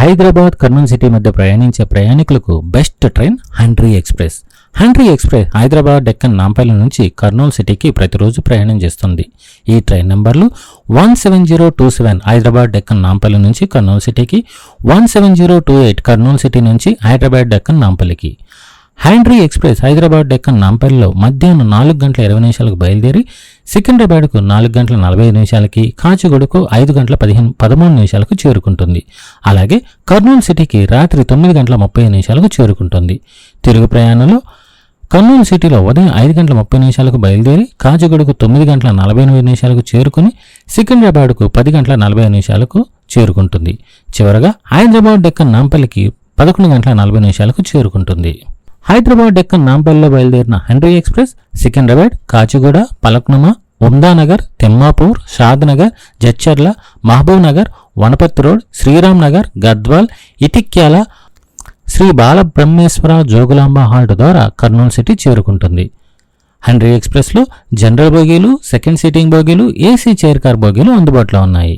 Hyderabad Kurnool city మధ్య ప్రయాణించే ప్రయాణికులకు best train Handri express. Handri express Hyderabad Deccan Nampally నుంచి కర్నూలు సిటీకి ప్రతిరోజు ప్రయాణం చేస్తుంది. ఈ ట్రైన్ నెంబర్లు one seven zero two seven Hyderabad Deccan Nampally నుంచి కర్నూలు సిటీకి one seven zero two eight Kurnool city నుంచి హైదరాబాద్ డెక్కన్ నాంపల్లికి. హ్యాండ్రీ ఎక్స్ప్రెస్ హైదరాబాద్ డెక్కన్ నాంపల్లిలో మధ్యాహ్నం నాలుగు గంటల ఇరవై నిమిషాలకు బయలుదేరి సికింద్రాబాద్కు నాలుగు గంటల నలభై ఐదు నిమిషాలకి కాచిగూడకు ఐదు గంటల పదిహేను పదమూడు నిమిషాలకు చేరుకుంటుంది. అలాగే కర్నూలు సిటీకి రాత్రి తొమ్మిది గంటల ముప్పై ఐదు నిమిషాలకు చేరుకుంటుంది. తిరుగు ప్రయాణంలో కర్నూలు సిటీలో ఉదయం ఐదు గంటల ముప్పై నిమిషాలకు బయలుదేరి కాచిగూడకు తొమ్మిది గంటల నలభై ఎనిమిది నిమిషాలకు చేరుకుని సికింద్రాబాద్కు పది గంటల నలభై ఐదు నిమిషాలకు చేరుకుంటుంది. చివరగా హైదరాబాద్ డెక్కన్ నాంపల్లికి పదకొండు గంటల నలభై నిమిషాలకు చేరుకుంటుంది. హైదరాబాద్ డెక్కన్ నాంపల్లిలో బయలుదేరిన Handri express Secunderabad Kacheguda Falaknuma Umdanagar Timmapur Shadnagar Jadcherla Mahbubnagar Wanaparthy road Sriram Nagar Gadwal Itikyala Sri Balabrahmeswara Jogulamba halt ద్వారా కర్నూలు సిటీ చేరుకుంటుంది. హండ్రీ ఎక్స్ప్రెస్లో జనరల్ బోగీలు సెకండ్ సీటింగ్ బోగీలు ఏసీ చైర్ కార్ బోగీలు అందుబాటులో ఉన్నాయి.